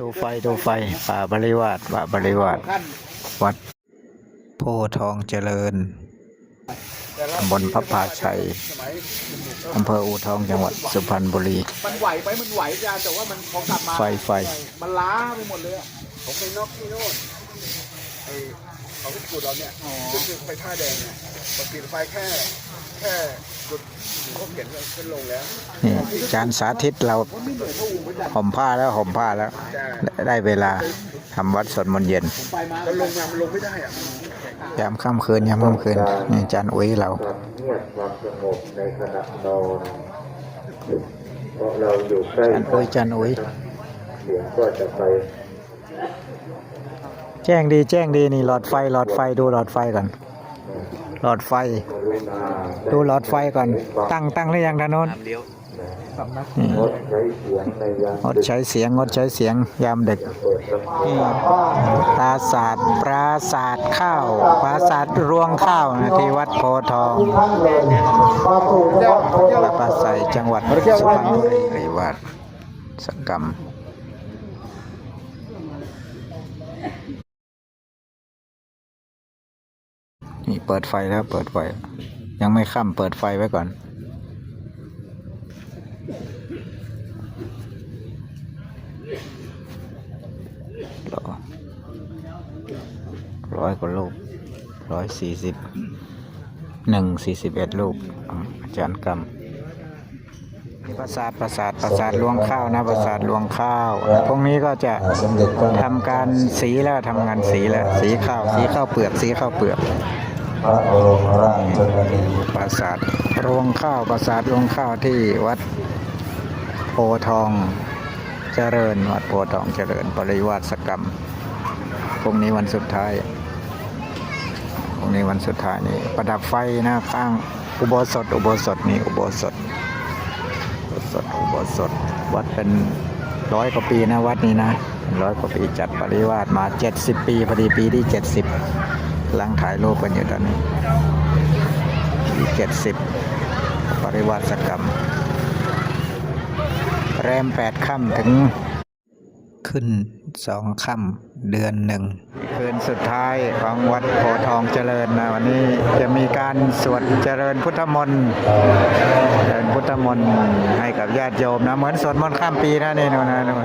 ดูไฟดูไฟป่าบริวาสป่าบริวาสวัดโพทองเจริญตำบลพระพาชัยอำเภออูทองจังหวัดสุพรรณบุรีมันไหวไปมันไหวจ้าแต่ว่ามันขอกลับมาไฟไฟมันล้าไปหมดเลยผมไปนอกที่โน่น ไอ้เขาพิจูดเราเนี่ยคือไปท่าแดงเนี่ยปกติไฟแค่แค่จุดเขาเขียนว่าขึ้นลงแล้วนี่จานสาธิตเราว่าไม่เหนื่อยเท่าอูเหมือนกันห่มผ้าแล้วห่มผ้าแล้ว ได้เวลาทำวัดสวดมนต์เย็นผมไปมาแล้วลงมามันลงไม่ได้อะยามค่ำคืนยามค่ำคืนนี่จานอุ้ยเราความเงียบความสงบในขณะนอนเพราะเราอยู่ใกล้จานอุ้ยจานอุ้ยเสียงก็จะไป แจ้งดีแจ้งดีนี่หลอดไฟหลอดไฟดูหลอดไฟก่อนหลอดไฟกรุณาดูหลอดไฟก่อน ตั้งตั้งหรือยังทางโน้นนี่งดใช้เสียงในยามงดใช้เสียงงดใช้เสียงยามดึกเปิดลำนี่ปราศาสตร์ปราศาสตร์ข้าวปราศาสตร์รวงข้าวนะที่วัดโพธิ์ทองวัดปราไสยจังหวัดสุพรรณบุรีหรือวัดสกรรม นี่เปิดไฟแล้วเปิดไฟ ยังไม่ค่ำเปิดไฟไว้ก่อนรอร้อยกว่ารูปร้อยสี่สิบหนึ่งสี่สิบเอ็ดรูปอ่าอาจารย์กรรมนี่ประสาทประสาทประสาทลวงข้าวนะประสาทลวงข้าวพวกนี้ก็จะทำการสีแล้วทำงานสีแล้ว สีข้าว สีข้าวเปลือกสีข้าวเปลือก พระบรมราชชนนีปราสาทโรงข้าวปราสาทโรงข้าวที่วัดโพทองเจริญ วัดโพทองเจริญ ปริวาสกรรมพรุ่งนี้วันสุดท้ายพรุ่งนี้วันสุดท้ายนี่ประดับไฟนะข้างอุโบสถ อุโบสถนี่อุโบสถอุโบสถอุโบสถวัดเป็นร้อยกว่าปีนะวัดนี้นะร้อยกว่าปีจัดปริวาสมา 70 ปีพอดีปีที่ 70กำ ลังถ่ายรูปกันอยู่ตอนนี้เจ็ดสิบปริวาสกรรม แรมแปดค่ำถึงขึ้นสองค่ำ เดือนหนึ่งคืนสุดท้ายของวัดโพทองเจริญนะวันนี้จะมีการสวดเจริญพุทธมนต์เจริญพุทธมนต์ให้กับญาติโยมนะเหมือนสวดมนต์ข้ามปีนะนี่นะนะนะ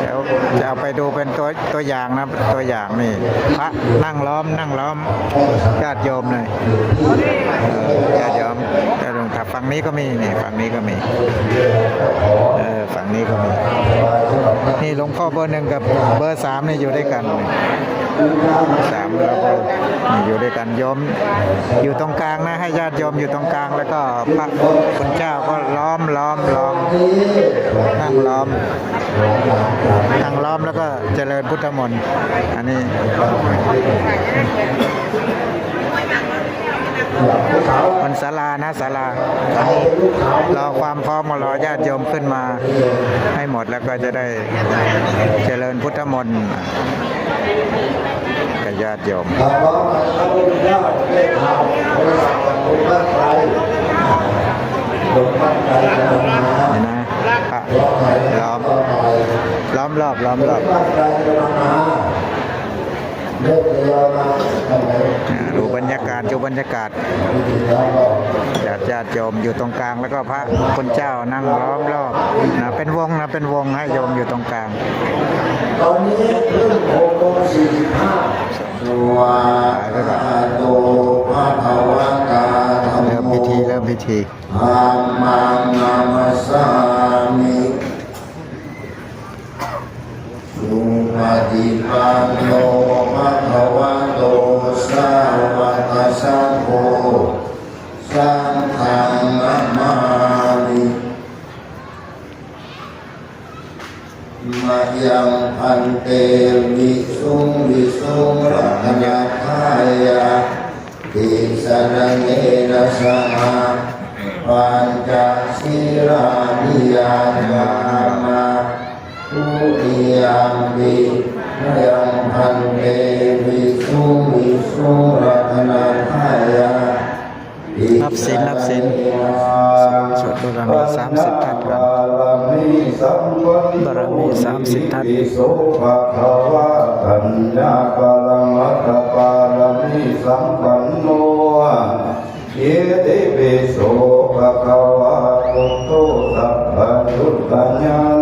เดี๋ยวจะเอาไปดูเป็นตัวตัวอย่างนะตัวอย่างนี่พระนั่งล้อมนั่งล้อมญาติโยมเลยญาติโยมแต่ ฝั่งนี้ก็มีนี่ฝั่งนี้ก็มีเออฝั่งนี้ก็มีนี่หลวงพ่อเบอร์หนึ่งกับเบอร์สามนี่อยู่ด้วยกันสามแล้วก็นี่อยู่ด้วยกันยมอยู่ตรงกลางนะให้ญาติยมอยู่ตรงกลางแล้วก็พระคุณเจ้าก็ล้อมล้อมล้อมนั่งล้อมนั่งล้อมแล้วก็เจริญพุทธมนต์อันนี้ บนศาลานะศาลารอความพร้อมมารอญาติโยมขึ้นมาให้หมดแล้วก็จะได้เจริญพุทธมนต์กับญาติโยมเห็นไหมพระล้อมล้อมรอบล้อมรอบ ดูบรรยากาศดูบรรยากาศดีแล้วก็ญาติญาติโยมอยู่ตรงกลางแล้วก็พระคุณเจ้านั่งล้อมรอบนะเป็นวงนะเป็นวงให้โยมอยู่ตรงกลางตอนนี้เพิ่งหกโมงสี่สิบห้าสวาโตพระภวตาธรรมเริ่มโมพิธีเริ่มพิธีธัมมังนามัสสามิสุปฏิปันโน ยังพันเตวิสุงวิสุงรัตนาทายาติสรณเนนะสหาปัญจศีรานิยานามาทุติยามปิยังพันเตวิสุวิสุรัตนาทายารับศีลรับศีลสวดด้วยกันสามสิบท่านก่อนบารมีสัมป บารมีสามสิทธัตถ์อิโสภะคะวะตัญญาปรมัตถปารมีสัมปันโนเยติปิโสภะคะวะโตสัพพะยุตตญาโนอา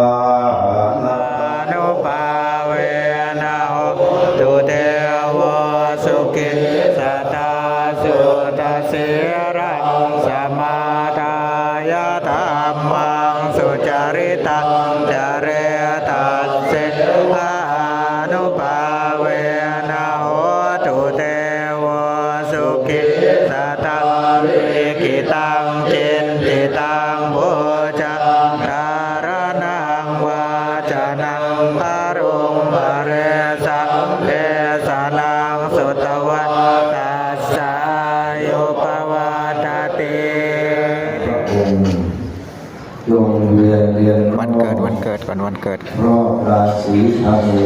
วันเกิดรอบราศีธนู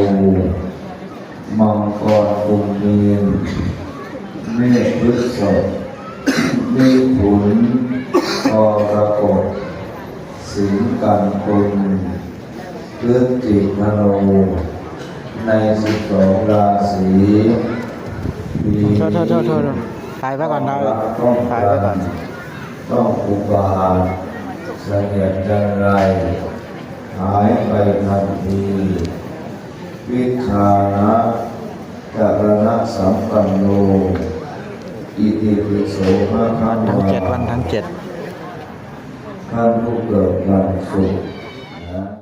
มังกรกุมมีนเมฆพฤษภมิถุนกรกฎสิงห์กันกุมพฤศจิกธนูในสิบสองราศีมีโทษโทษโทษโทษถ่ายไว้ก่อนนะต้องถ่ายไว้ก่อน ต้องอุบาทเสนียดจันไร หายไปทันทีวิชานะจารณะสัมปันโน อิติปิโสภะคะวันทั้งวะเจ็ดวันทั้งเจ็ดท่านผู้เกิดวันศุกร์